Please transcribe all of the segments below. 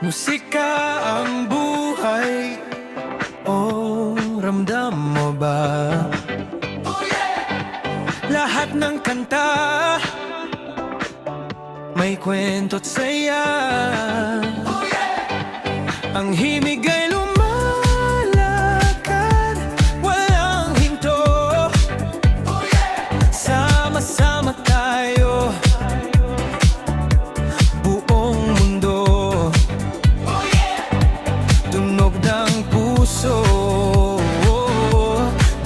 Musika ang buhay Oh, ramdam mo ba? Oh, yeah! Lahat ng kanta May kwento't saya oh, yeah! Ang himig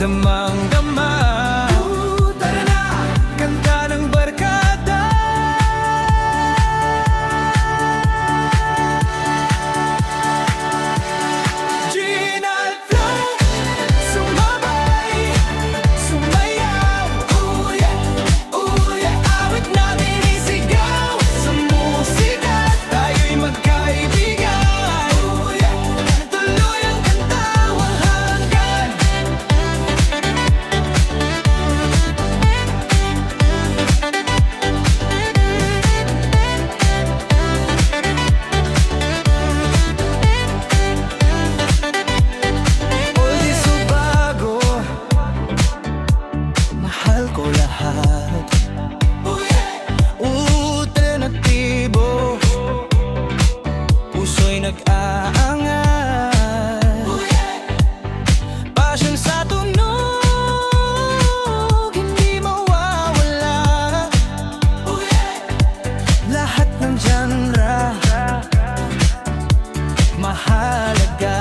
the mind. mahalaga